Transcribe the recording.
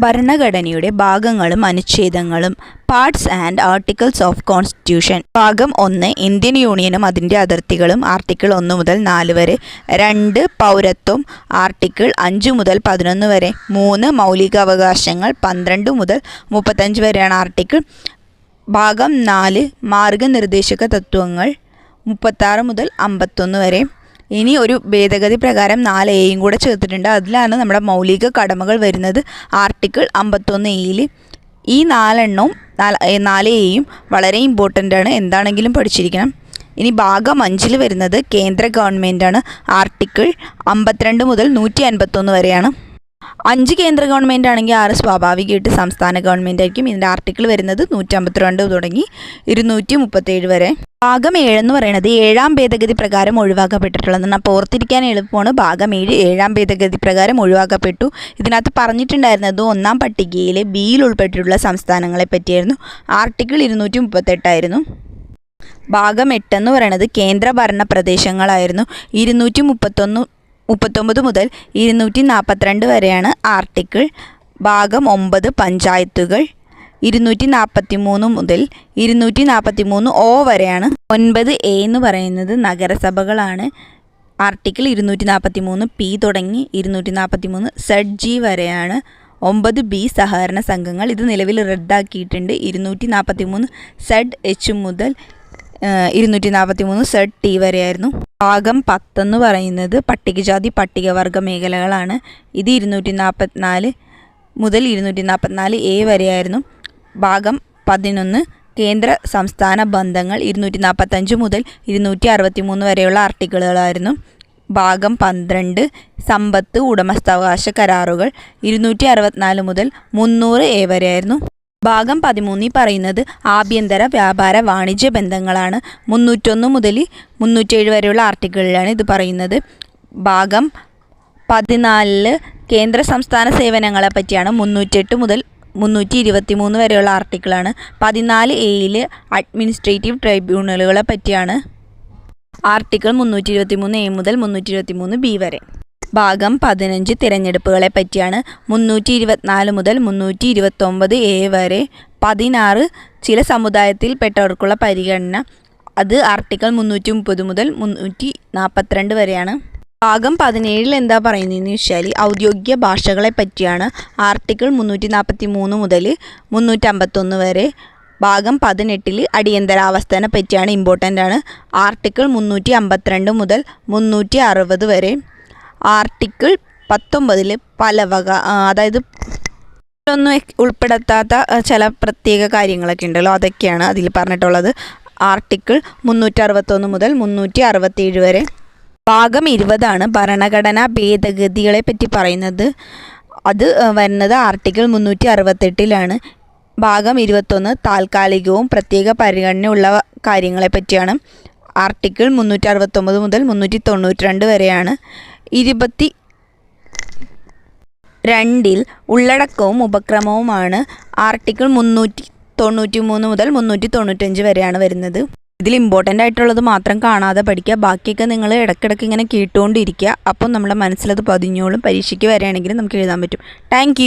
ഭരണഘടനയുടെ ഭാഗങ്ങളും അനുച്ഛേദങ്ങളും. Parts and articles of constitution ഭാഗം ഒന്ന് ഇന്ത്യൻ യൂണിയനും അതിന്റെ അതിർത്തികളും ആർട്ടിക്കിൾ ഒന്ന് മുതൽ നാല് വരെ. രണ്ട് പൗരത്വം ആർട്ടിക്കിൾ അഞ്ച് മുതൽ പതിനൊന്ന് വരെ. മൂന്ന് മൗലികാവകാശങ്ങൾ പന്ത്രണ്ട് മുതൽ മുപ്പത്തഞ്ച് വരെയാണ് ആർട്ടിക്കിൾ ഭാഗം നാല് മാർഗനിർദ്ദേശക തത്വങ്ങൾ മുപ്പത്താറ് മുതൽ അമ്പത്തൊന്ന് വരെ. ഇനി ഒരു ഭേദഗതി പ്രകാരം നാല് എയും കൂടെ ചേർത്തിട്ടുണ്ട്. അതിലാണ് നമ്മുടെ മൗലിക കടമകൾ വരുന്നത്. ആർട്ടിക്കിൾ അമ്പത്തൊന്ന് എയിൽ ഈ നാലെണ്ണവും നാല് എയും വളരെ ഇമ്പോർട്ടന്റ് ആണ്. എന്താണെങ്കിലും പഠിച്ചിരിക്കണം. ഇനി ഭാഗം അഞ്ചിൽ വരുന്നത് കേന്ദ്ര ഗവൺമെന്റാണ് ആർട്ടിക്കിൾ അമ്പത്തിരണ്ട് മുതൽ നൂറ്റി അൻപത്തൊന്ന് വരെയാണ്. അഞ്ച് കേന്ദ്ര ഗവൺമെന്റ് ആണെങ്കിൽ ആറ് സ്വാഭാവികമായിട്ട് സംസ്ഥാന ഗവൺമെന്റ് ആയിരിക്കും. ഇതിന്റെ ആർട്ടിക്കിൾ വരുന്നത് നൂറ്റമ്പത്തിരണ്ട് തുടങ്ങി ഇരുന്നൂറ്റി മുപ്പത്തേഴ് വരെ. ഭാഗം ഏഴെന്ന് പറയുന്നത് ഏഴാം ഭേദഗതി പ്രകാരം ഒഴിവാക്കപ്പെട്ടിട്ടുള്ളത് അപ്പോൾ ഓർത്തിരിക്കാൻ എളുപ്പമാണ്. ഭാഗം ഏഴ് ഏഴാം ഭേദഗതി പ്രകാരം ഒഴിവാക്കപ്പെട്ടു. ഇതിനകത്ത് പറഞ്ഞിട്ടുണ്ടായിരുന്നത് ഒന്നാം പട്ടികയിലെ ബിയിൽ ഉൾപ്പെട്ടിട്ടുള്ള സംസ്ഥാനങ്ങളെ പറ്റിയായിരുന്നു. ആർട്ടിക്കിൾ ഇരുന്നൂറ്റി മുപ്പത്തെട്ടായിരുന്നു ഭാഗം എട്ടെന്ന് പറയുന്നത് കേന്ദ്ര ഭരണ പ്രദേശങ്ങളായിരുന്നു. ഇരുന്നൂറ്റി മുപ്പത്തൊന്ന് മുപ്പത്തൊമ്പത് മുതൽ ഇരുന്നൂറ്റി നാൽപ്പത്തിരണ്ട് വരെയാണ് ആർട്ടിക്കിൾ. ഭാഗം ഒമ്പത് പഞ്ചായത്തുകൾ. ഇരുന്നൂറ്റി നാൽപ്പത്തി മൂന്ന് മുതൽ ഇരുന്നൂറ്റി നാൽപ്പത്തി മൂന്ന് ഒ വരെയാണ്. ഒൻപത് എ എന്ന് പറയുന്നത് നഗരസഭകളാണ്. ആർട്ടിക്കിൾ ഇരുന്നൂറ്റി നാൽപ്പത്തി മൂന്ന് പി തുടങ്ങി ഇരുന്നൂറ്റി നാൽപ്പത്തി മൂന്ന് സെഡ് ജി വരെയാണ്. ഒമ്പത് ബി സഹകരണ സംഘങ്ങൾ ഇത് നിലവിൽ റദ്ദാക്കിയിട്ടുണ്ട്. ഇരുന്നൂറ്റി നാൽപ്പത്തി മൂന്ന് സെഡ് എച്ച് മുതൽ ഇരുന്നൂറ്റി നാൽപ്പത്തി മൂന്ന് സെഡ് ടി വരെയായിരുന്നു. ഭാഗം പത്തെന്ന് പറയുന്നത് പട്ടികജാതി പട്ടികവർഗ മേഖലകളാണ്. ഇത് ഇരുന്നൂറ്റി നാൽപ്പത്തിനാല് മുതൽ ഇരുന്നൂറ്റി നാൽപ്പത്തിനാല് എ വരെയായിരുന്നു. ഭാഗം പതിനൊന്ന് കേന്ദ്ര സംസ്ഥാന ബന്ധങ്ങൾ ഇരുന്നൂറ്റി നാൽപ്പത്തഞ്ച് മുതൽ ഇരുന്നൂറ്റി അറുപത്തി മൂന്ന് വരെയുള്ള ആർട്ടിക്കിളുകളായിരുന്നു. ഭാഗം പന്ത്രണ്ട് സമ്പത്ത് ഉടമസ്ഥാവകാശ കരാറുകൾ ഇരുന്നൂറ്റി അറുപത്തിനാല് മുതൽ മുന്നൂറ് എ വരെയായിരുന്നു. ഭാഗം പതിമൂന്നിൽ പറയുന്നത് ആഭ്യന്തര വ്യാപാര വാണിജ്യ ബന്ധങ്ങളാണ്. മുന്നൂറ്റൊന്ന് മുതൽ മുന്നൂറ്റേഴ് വരെയുള്ള ആർട്ടിക്കിളിലാണ് ഇത് പറയുന്നത്. ഭാഗം പതിനാലിൽ കേന്ദ്ര സംസ്ഥാന സേവനങ്ങളെ പറ്റിയാണ് മുന്നൂറ്റെട്ട് മുതൽ മുന്നൂറ്റി ഇരുപത്തി മൂന്ന് വരെയുള്ള ആർട്ടിക്കിളാണ്. പതിനാല് എയിൽ അഡ്മിനിസ്ട്രേറ്റീവ് ട്രൈബ്യൂണലുകളെ പറ്റിയാണ് ആർട്ടിക്കിൾ മുന്നൂറ്റി ഇരുപത്തി മൂന്ന് എ മുതൽ മുന്നൂറ്റി ഇരുപത്തി മൂന്ന് ബി വരെ. ഭാഗം പതിനഞ്ച് തിരഞ്ഞെടുപ്പുകളെ പറ്റിയാണ്. മുന്നൂറ്റി ഇരുപത്തിനാല് മുതൽ മുന്നൂറ്റി ഇരുപത്തൊമ്പത് എ വരെ പതിനാറ് ചില സമുദായത്തിൽപ്പെട്ടവർക്കുള്ള പരിഗണന. അത് ആർട്ടിക്കിൾ മുന്നൂറ്റി മുപ്പത് മുതൽ മുന്നൂറ്റി നാൽപ്പത്തിരണ്ട് വരെയാണ്. ഭാഗം പതിനേഴിൽ എന്താ പറയുന്നതെന്ന് വെച്ചാൽ ഔദ്യോഗിക ഭാഷകളെ പറ്റിയാണ്. ആർട്ടിക്കിൾ മുന്നൂറ്റി നാൽപ്പത്തി മൂന്ന് മുതൽ മുന്നൂറ്റമ്പത്തൊന്ന് വരെ ഭാഗം പതിനെട്ടിൽ അടിയന്തരാവസ്ഥനെ പറ്റിയാണ് ഇമ്പോർട്ടന്റ് ആണ്. ആർട്ടിക്കിൾ മുന്നൂറ്റി അമ്പത്തിരണ്ട് മുതൽ മുന്നൂറ്റി അറുപത് വരെ ആർട്ടിക്കിൾ പത്തൊമ്പതിൽ പല വക അതായത് ഒന്നും ഉൾപ്പെടുത്താത്ത ചില പ്രത്യേക കാര്യങ്ങളൊക്കെ ഉണ്ടല്ലോ. അതൊക്കെയാണ് അതിൽ പറഞ്ഞിട്ടുള്ളത്. ആർട്ടിക്കിൾ മുന്നൂറ്റി അറുപത്തൊന്ന് മുതൽ മുന്നൂറ്റി അറുപത്തേഴ് വരെ. ഭാഗം ഇരുപതാണ് ഭരണഘടനാ ഭേദഗതികളെ പറ്റി പറയുന്നത്. അത് വരുന്നത് ആർട്ടിക്കിൾ മുന്നൂറ്റി അറുപത്തെട്ടിലാണ് ഭാഗം ഇരുപത്തൊന്ന് താൽക്കാലികവും പ്രത്യേക പരിഗണനയുള്ള കാര്യങ്ങളെ പറ്റിയാണ്. ആർട്ടിക്കിൾ മുന്നൂറ്റി അറുപത്തൊമ്പത് മുതൽ മുന്നൂറ്റി തൊണ്ണൂറ്റി രണ്ട് വരെയാണ്. ഇരുപത്തി രണ്ടിൽ ഉള്ളടക്കവും ഉപക്രമവുമാണ് ആർട്ടിക്കിൾ മുന്നൂറ്റി തൊണ്ണൂറ്റി മൂന്ന് മുതൽ മുന്നൂറ്റി തൊണ്ണൂറ്റഞ്ച് വരെയാണ് വരുന്നത്. ഇതിൽ ഇമ്പോർട്ടന്റ് ആയിട്ടുള്ളത് മാത്രം കാണാതെ പഠിക്കുക. ബാക്കിയൊക്കെ നിങ്ങൾ ഇടയ്ക്കിടയ്ക്ക് ഇങ്ങനെ കേട്ടുകൊണ്ടിരിക്കുക. അപ്പം നമ്മുടെ മനസ്സിലത് പതിഞ്ഞോളും. പരീക്ഷയ്ക്ക് വരികയാണെങ്കിൽ നമുക്ക് എഴുതാൻ പറ്റും. താങ്ക്